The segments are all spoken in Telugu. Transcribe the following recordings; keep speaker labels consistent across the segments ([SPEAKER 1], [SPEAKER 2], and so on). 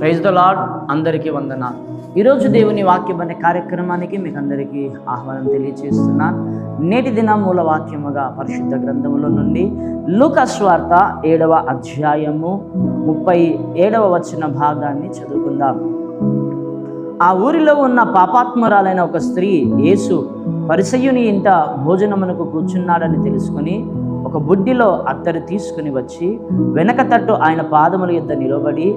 [SPEAKER 1] ప్రైజ్ ద లాడ్ అందరికీ వందన. ఈరోజు దేవుని వాక్యం అనే కార్యక్రమానికి మీకు అందరికీ ఆహ్వానం తెలియజేస్తున్నాను నేటి దిన మూల వాక్యముగా పరిశుద్ధ గ్రంథములో నుండి లూకస్వార్త ఏడవ అధ్యాయము ముప్పై ఏడవ వచ్చిన భాగాన్ని చదువుకుందాం. ఆ ఊరిలో ఉన్న పాపాత్మురాలైన ఒక స్త్రీ యేసు పరిసయుని ఇంట భోజనమునకు కూర్చున్నాడని తెలుసుకుని ఒక బుడ్డిలో అత్తరు తీసుకుని వచ్చి వెనక తట్టు ఆయన పాదముల యొద్ద నిలబడి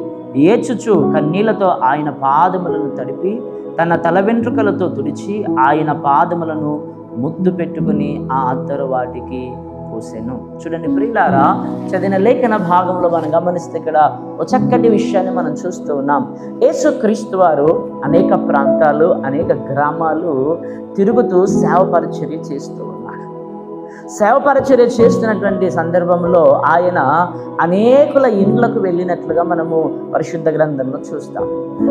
[SPEAKER 1] ఏచుచు కన్నీళ్ళతో ఆయన పాదములను తడిపి తన తల వెంట్రుకలతో తుడిచి ఆయన పాదములను ముద్దు పెట్టుకుని ఆ అత్తరు వాటికి పోసాను. చూడండి ప్రియులారా చదివిన లేఖన భాగంలో మనం గమనిస్తే ఇక్కడ ఒక చక్కటి విషయాన్ని మనం చూస్తూ ఉన్నాం. యేసు క్రీస్తు వారు అనేక ప్రాంతాలు అనేక గ్రామాలు తిరుగుతూ సేవ పరిచర్య చేస్తూ ఉన్నారు. సేవపరచర్య చేస్తున్నటువంటి సందర్భంలో ఆయన అనేకుల ఇండ్లకు వెళ్ళినట్లుగా మనము పరిశుద్ధ గ్రంథంలో చూస్తాం.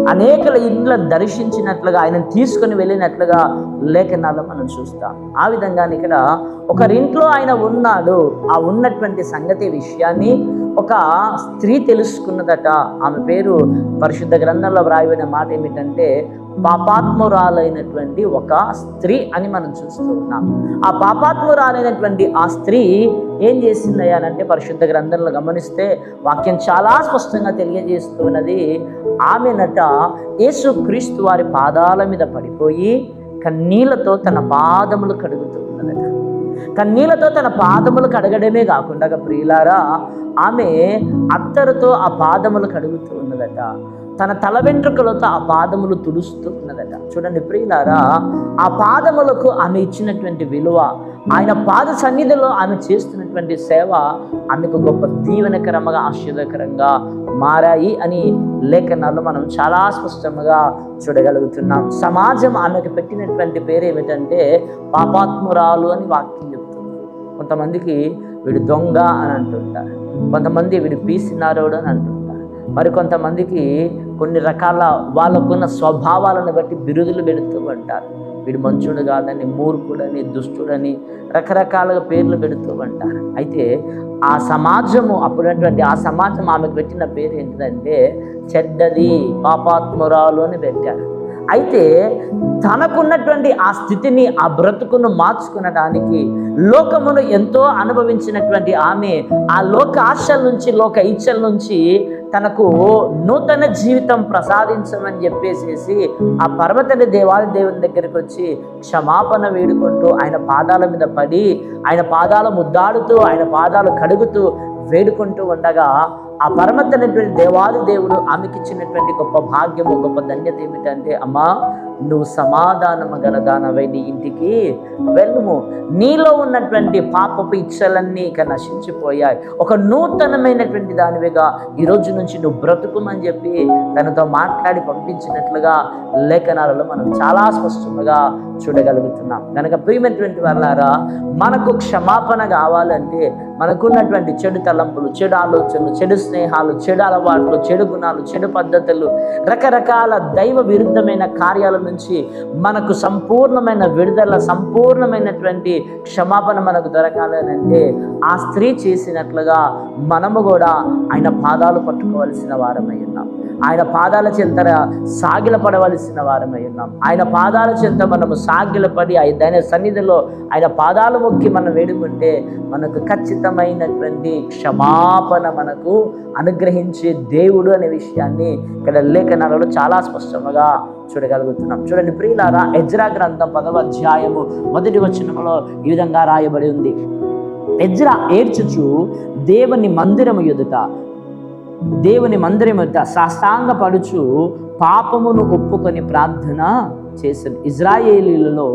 [SPEAKER 1] అనేకుల ఇండ్ల దర్శించినట్లుగా ఆయన తీసుకొని వెళ్ళినట్లుగా లేఖనాలు మనం చూస్తాం. ఆ విధంగా ఇక్కడ ఒకరింట్లో ఆయన ఉన్నాడు. ఆ ఉన్నటువంటి సంగతి విషయాన్ని ఒక స్త్రీ తెలుసుకున్నదట. ఆమె పేరు పరిశుద్ధ గ్రంథంలో వ్రాయబడిన మాట ఏమిటంటే పాపాత్మురాలైనటువంటి ఒక స్త్రీ అని మనం చూస్తూ ఉన్నాం. ఆ పాపాత్మురాలైనటువంటి ఆ స్త్రీ ఏం చేసింది అంటే పరిశుద్ధ గ్రంథంలో గమనిస్తే వాక్యం చాలా స్పష్టంగా తెలియజేస్తున్నది. ఆమెనట యేసు క్రీస్తు వారి పాదాల మీద పడిపోయి కన్నీళ్ళతో తన పాదములు కడుగుతూ ఉన్నదట కన్నీళ్ళతో తన పాదములు కడగడమే కాకుండా ప్రియులారా ఆమె అత్తరుతో ఆ పాదములు కడుగుతూ ఉన్నదట. తన తల వెంట్రుకలతో ఆ పాదములు తుడుస్తున్నదట. చూడండి ప్రియులారా ఆ పాదములకు ఆమె ఇచ్చినటువంటి విలువ ఆయన పాద సన్నిధిలో ఆమె చేస్తున్నటువంటి సేవ ఆమెకు గొప్ప దీవెనకరంగా ఆశ్చర్యకరంగా మారాయి అని లేఖనాలు మనం చాలా స్పష్టంగా చూడగలుగుతున్నాం. సమాజం ఆమెకు పెట్టినటువంటి పేరు ఏమిటంటే పాపాత్మురాలు అని వాక్యం చెప్తుంది. కొంతమందికి వీడు దొంగ అని అంటుంటారు. కొంతమంది వీడు పీసినారోడు అని అంటుంటారు. మరికొంతమందికి కొన్ని రకాల వాళ్ళకున్న స్వభావాలను బట్టి బిరుదులు పెడుతూ ఉంటారు. వీడు మంచుడు కాదని మూర్ఖుడని దుష్టుడని రకరకాలుగా పేర్లు పెడుతూ ఉంటారు. అయితే ఆ సమాజము అప్పుడటువంటి ఆ సమాజం ఆమెకు పెట్టిన పేరు ఏంటిదంటే చెడ్డది పాపాత్మురాలు అని పెట్టారు. అయితే తనకున్నటువంటి ఆ స్థితిని ఆ బ్రతుకును మార్చుకునడానికి లోకమును ఎంతో అనుభవించినటువంటి ఆమె ఆ లోక ఆశల నుంచి లోక ఇచ్చల నుంచి తనకు నూతన జీవితం ప్రసాదించమని చెప్పేసేసి ఆ పర్వతని దేవాది దేవుని దగ్గరికి వచ్చి క్షమాపణ వేడుకుంటూ ఆయన పాదాల మీద పడి ఆయన పాదాలు ముద్దాడుతూ ఆయన పాదాలు కడుగుతూ వేడుకుంటూ ఉండగా ఆ పరమతనటువంటి దేవాది దేవుడు ఆమెకి ఇచ్చినటువంటి గొప్ప భాగ్యము గొప్ప ధన్యత ఏమిటంటే అమ్మా నువ్వు సమాధానము గలదానవై నీ ఇంటికి వెళ్ళుము. నీలో ఉన్నటువంటి పాపపు ఇచ్చలన్నీ ఇక నశించిపోయాయి. ఒక నూతనమైనటువంటి దానివిగా ఈ రోజు నుంచి నువ్వు బ్రతుకుమని చెప్పి తనతో మాట్లాడి పంపించినట్లుగా లేఖనాలలో మనం చాలా స్పష్టంగా చూడగలుగుతున్నాం. కనుక ప్రియమైనటువంటి వాళ్ళారా మనకు క్షమాపణ కావాలంటే మనకున్నటువంటి చెడు తలంపులు చెడు ఆలోచనలు చెడు స్నేహాలు చెడు అలవాట్లు చెడు గుణాలు చెడు పద్ధతులు రకరకాల దైవ విరుద్ధమైన కార్యాల నుంచి మనకు సంపూర్ణమైన విడుదల సంపూర్ణమైనటువంటి క్షమాపణ మనకు దొరకాలనంటే ఆ స్త్రీ చేసినట్లుగా మనము కూడా ఆయన పాదాలు పట్టుకోవలసిన వారమై ఉన్నాం. ఆయన పాదాల చెంత సాగిలపడవలసిన వారమై ఉన్నాం. ఆయన పాదాల చెంత మనము సాగిలపడి ఆయన సన్నిధిలో ఆయన పాదాలు మొక్కి మనం వేడుకుంటే మనకు ఖచ్చితమైనటువంటి క్షమాపణ మనకు అనుగ్రహించే దేవుడు అనే విషయాన్ని ఇక్కడ లేఖనాలలో చాలా స్పష్టంగా చూడగలుగుతున్నాం. చూడండి ప్రియులారా ఎజ్రా గ్రంథం పదవ అధ్యాయము మొదటి వచనంలో ఈ విధంగా రాయబడి ఉంది. ఎజ్రా ఏడ్చుచు దేవుని మందిరము ఎదుట దేవుని మందిరం యొక్క సాష్టాంగపడుచు పాపమును ఒప్పుకొని ప్రార్థన చేశారు ఇజ్రాయేలీలలో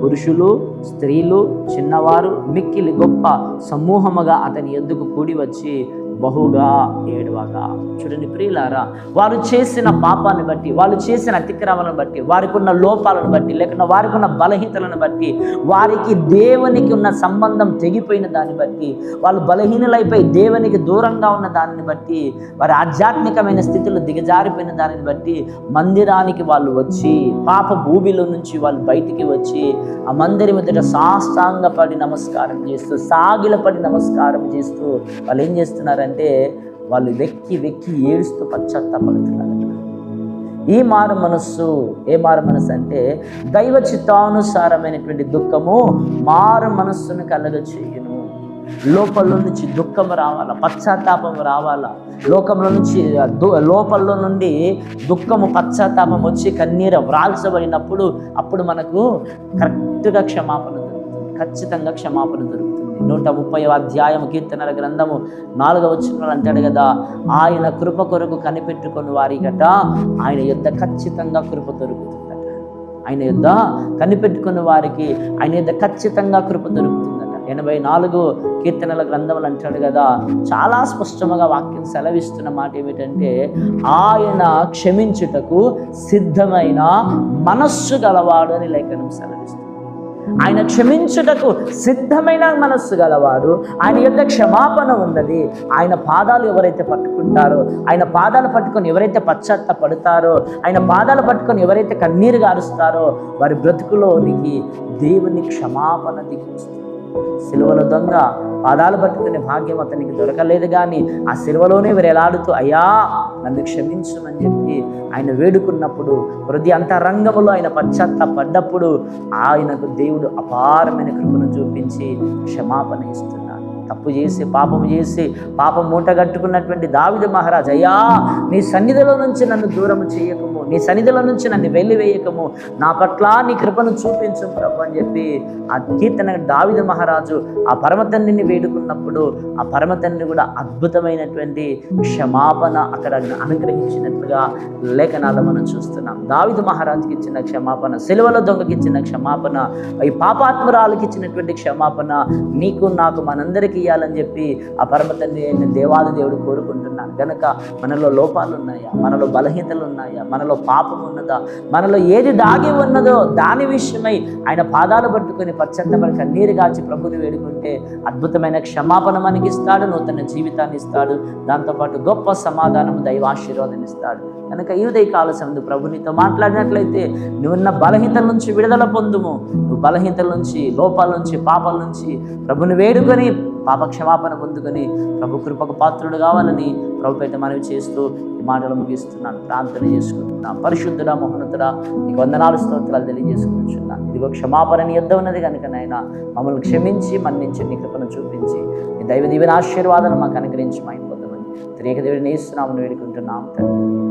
[SPEAKER 1] పురుషులు స్త్రీలు చిన్నవారు మిక్కిలి గొప్ప సమూహముగా అతని ఎందుకు కూడి వచ్చి బహుగా ఏడవగా. చూడండి ప్రియులారా వారు చేసిన పాపాన్ని బట్టి వాళ్ళు చేసిన అతిక్రమాలను బట్టి వారికి ఉన్న లోపాలను బట్టి లేకుండా వారికి ఉన్న బలహీనతలను బట్టి వారికి దేవునికి ఉన్న సంబంధం తెగిపోయిన దాన్ని బట్టి వాళ్ళు బలహీనులైపోయి దేవునికి దూరంగా ఉన్న దానిని బట్టి వారి ఆధ్యాత్మికమైన స్థితిలో దిగజారిపోయిన దానిని బట్టి మందిరానికి వాళ్ళు వచ్చి పాప భూమిలో నుంచి వాళ్ళు బయటికి వచ్చి ఆ మందిరం ఎదుట సాష్టాంగపడి నమస్కారం చేస్తూ సాగిలపడి నమస్కారం చేస్తూ వాళ్ళు ఏం చేస్తున్నారని ఏంటంటే వాళ్ళు వెక్కి వెక్కి ఏడుస్తూ పశ్చాత్తాపడుతున్నారు ఈ మారు మనస్సు ఏ మారు మనస్సు అంటే దైవ చిత్తానుసారమైనటువంటి దుఃఖము మారు మనస్సును కలగ చేయును. లోపల నుంచి దుఃఖం రావాలా? పశ్చాత్తాపం రావాలా? లోకంలో నుంచి దు- లోపల నుండి దుఃఖము పశ్చాత్తాపం వచ్చి కన్నీరు వ్రాల్చబడినప్పుడు అప్పుడు మనకు కరెక్ట్గా క్షమాపణ దొరుకుతుంది. ఖచ్చితంగా క్షమాపణ దొరుకుతుంది. నూట ముప్పై అధ్యాయం కీర్తనల గ్రంథము నాలుగవ వచ్చిన అంటాడు కదా ఆయన కృప కొరకు కనిపెట్టుకుని వారి గట ఆయన యుద్ధ ఖచ్చితంగా కృప దొరుకుతుందట. ఆయన యుద్ధ కనిపెట్టుకున్న వారికి ఆయన యుద్ధ ఖచ్చితంగా కృప దొరుకుతుందట. ఎనభై నాలుగు కీర్తనల గ్రంథములు అంటాడు కదా చాలా స్పష్టంగా వాక్యం సెలవిస్తున్న మాట ఏమిటంటే ఆయన క్షమించుటకు సిద్ధమైన మనస్సు గలవాడు అని లేఖనం సెలవిస్తుంది. ఆయన క్షమించుటకు సిద్ధమైన మనస్సు గలవాడు. ఆయన యొక్క క్షమాపణ ఉన్నది. ఆయన పాదాలు ఎవరైతే పట్టుకుంటారో ఆయన పాదాలు పట్టుకొని ఎవరైతే పశ్చాత్త పడతారో ఆయన పాదాలు పట్టుకొని ఎవరైతే కన్నీరు గారుస్తారో వారి బ్రతుకులోనికి దేవుని క్షమాపణ దిగుస్తుంది సిలువలో దొంగ పాదాలు పట్టుకునే భాగ్యం అతనికి దొరకలేదు కానీ ఆ సిలువలోనే వేలాడుతూ అయ్యా నన్ను క్షమించమని చెప్పి ఆయన వేడుకున్నప్పుడు హృదయ అంతరంగములో ఆయన పశ్చాత్తాపడ్డప్పుడు ఆయనకు దేవుడు అపారమైన కృపను చూపించి క్షమాపణ ఇస్తుంది తప్పు చేసి పాపం చేసి పాపం మూటగట్టుకున్నటువంటి దావిద మహారాజ్ అయ్యా నీ సన్నిధిలో నుంచి నన్ను దూరం చేయకము నీ సన్నిధిలో నుంచి నన్ను వెళ్ళివేయకము నా పట్ల నీ కృపను చూపించు ప్రభు అని చెప్పి ఆ కీర్తన దావిద మహారాజు ఆ పరమతండ్రిని వేడుకున్నప్పుడు ఆ పరమతండ్రి కూడా అద్భుతమైనటువంటి క్షమాపణ అక్కడ అనుగ్రహించినట్లుగా లేఖనాలు మనం చూస్తున్నాం. దావిద మహారాజుకి ఇచ్చిన క్షమాపణ సెలవుల దొంగకి ఇచ్చిన క్షమాపణ ఈ పాపాత్మరాలకి ఇచ్చినటువంటి క్షమాపణ నీకు నాకు మనందరికీ ఇవ్వాలని చెప్పి ఆ పరమతండ్రి అయిన దేవాది దేవుడు కోరుకుంటున్నాను గనక మనలో లోపాలు ఉన్నాయా? మనలో బలహీనతలు ఉన్నాయా? మనలో పాపం ఉన్నదా? మనలో ఏది దాగి ఉన్నదో దాని విషయమై ఆయన పాదాలు పట్టుకొని పశ్చత్తపడి కన్నీరు కాచి ప్రభుని వేడుకుంటే అద్భుతమైన క్షమాపణ మనకి ఇస్తాడు నూతన జీవితాన్ని ఇస్తాడు దాంతోపాటు గొప్ప సమాధానం దైవాశీర్వాదం ఇస్తాడు. కనుక ఈ ఉదయ కాల ప్రభునితో ప్రభు నీతో మాట్లాడినట్లయితే నువ్వున్న బలహీనతల నుంచి విడుదల పొందుము. నువ్వు బలహీనతల నుంచి లోపాల నుంచి పాపాల నుంచి ప్రభుని వేడుకొని పాప క్షమాపణ పొందుకొని ప్రభు కృపకు పాత్రుడు కావాలని ప్రభుపేట మనవి చేస్తూ ఈ మాటలు ముగిస్తున్నాను. ప్రార్థన చేసుకుంటున్నాను పరిశుద్ధుడా మోహనతుడా నీకు వందనాలు స్తోత్రాలు తెలియజేసుకుంటున్నాను. ఇదిగో క్షమాపణ నీ యొద్ద ఉన్నది కనుక నాయన మమ్మల్ని క్షమించి మన్నించి నీ కృపను చూపించి నీ దైవ దీవెన ఆశీర్వాదాలు మాకు అనుగ్రహించి మా పొందమని తిరిగి దేవుడిని ఇస్తున్నామని వేడుకుంటున్నాం తండ్రి.